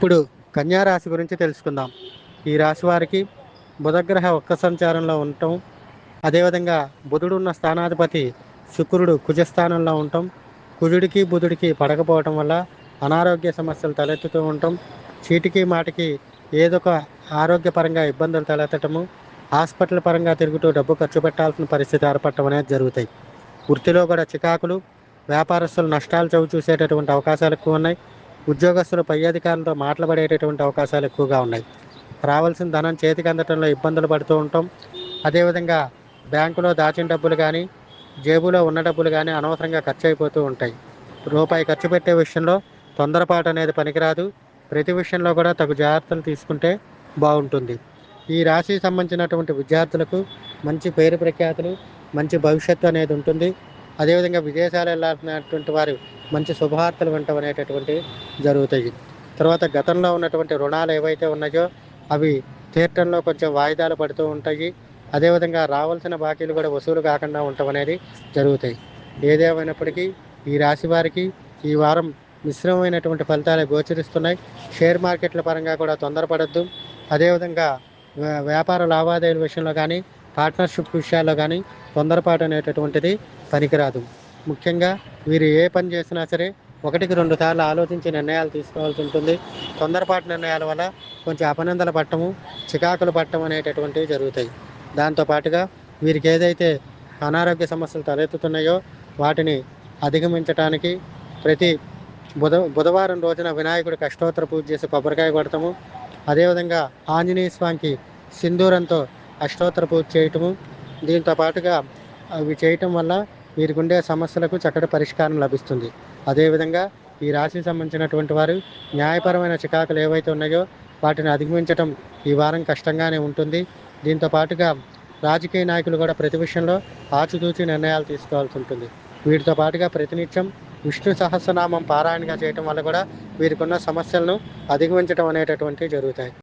ఇప్పుడు కన్యా రాశి గురించి తెలుసుకుందాం. ఈ రాశి వారికి బుధగ్రహ ఒక్క సంచారంలో ఉండటం అదేవిధంగా బుధుడు ఉన్న స్థానాధిపతి శుక్రుడు కుజస్థానంలో ఉండటం కుజుడికి బుధుడికి పడకపోవటం వల్ల అనారోగ్య సమస్యలు తలెత్తుతూ ఉండటం చీటికి మాటికి ఏదో ఒక ఆరోగ్యపరంగా ఇబ్బందులు తలెత్తటము హాస్పిటల్ పరంగా తిరుగుతూ డబ్బు ఖర్చు పెట్టాల్సిన పరిస్థితి ఏర్పడటం అనేది జరుగుతాయి. వృత్తిలో కూడా చికాకులు వ్యాపారస్తులు నష్టాలు చవి చూసేటటువంటి అవకాశాలు ఎక్కువ ఉన్నాయి. ఉద్యోగస్తులు పై అధికారులతో మాట్లాడేటటువంటి అవకాశాలు ఎక్కువగా ఉన్నాయి. రావాల్సిన ధనం చేతికి అందటంలో ఇబ్బందులు పడుతూ ఉంటాం. అదేవిధంగా బ్యాంకులో దాచిన డబ్బులు కానీ జేబులో ఉన్న డబ్బులు కానీ అనవసరంగా ఖర్చు అయిపోతూ ఉంటాయి. రూపాయి ఖర్చు పెట్టే విషయంలో తొందరపాటు అనేది పనికిరాదు. ప్రతి విషయంలో కూడా తగు జాగ్రత్తలు తీసుకుంటే బాగుంటుంది. ఈ రాశికి సంబంధించినటువంటి విద్యార్థులకు మంచి పేరు ప్రఖ్యాతులు మంచి భవిష్యత్తు అనేది ఉంటుంది. అదేవిధంగా విదేశాలు వెళ్ళాల్సినటువంటి వారు మంచి శుభవార్తలు వింటం అనేటటువంటి జరుగుతాయి. తర్వాత గతంలో ఉన్నటువంటి రుణాలు ఏవైతే ఉన్నాయో అవి తీర్చడంలో కొంచెం వాయిదాలు పడుతూ ఉంటాయి. అదేవిధంగా రావాల్సిన బాకీలు కూడా వసూలు కాకుండా ఉండటం అనేది జరుగుతాయి. ఏదేమైనప్పటికీ ఈ రాశి వారికి ఈ వారం మిశ్రమమైనటువంటి ఫలితాలు గోచరిస్తున్నాయి. షేర్ మార్కెట్ల పరంగా కూడా తొందరపడద్దు. అదేవిధంగా వ్యా- వ్యాపార లావాదేవీల విషయంలో కానీ పార్ట్నర్షిప్ విషయాల్లో కానీ తొందరపాటు అనేటటువంటిది పనికిరాదు. ముఖ్యంగా వీరు ఏ పని చేసినా సరే ఒకటికి రెండు సార్లు ఆలోచించి నిర్ణయాలు తీసుకోవాల్సి ఉంటుంది. తొందరపాటు నిర్ణయాల వల్ల కొంచెం అపనందల పట్టము చికాకులు పట్టము అనేటటువంటివి జరుగుతాయి. దాంతోపాటుగా వీరికి ఏదైతే అనారోగ్య సమస్యలు తలెత్తుతున్నాయో వాటిని అధిగమించడానికి ప్రతి బుధ బుధవారం రోజున వినాయకుడి కష్టోత్తర పూజ చేసి కొబ్బరికాయ కొడతాము. అదేవిధంగా ఆంజనేయ స్వామికి సింధూరంతో అష్టోత్తర పూజ చేయటము. దీంతో పాటుగా అవి చేయటం వల్ల వీరికి సమస్యలకు చక్కటి పరిష్కారం లభిస్తుంది. అదేవిధంగా ఈ రాశికి సంబంధించినటువంటి వారు న్యాయపరమైన చికాకులు ఏవైతే ఉన్నాయో వాటిని అధిగమించటం ఈ వారం కష్టంగానే ఉంటుంది. దీంతో పాటుగా రాజకీయ నాయకులు కూడా ప్రతి విషయంలో ఆచితూచి నిర్ణయాలు తీసుకోవాల్సి ఉంటుంది. వీటితో పాటుగా ప్రతినిత్యం విష్ణు సహస్రనామం పారాయణగా చేయటం వల్ల కూడా వీరికి ఉన్న సమస్యలను అధిగమించడం అనేటటువంటివి జరుగుతాయి.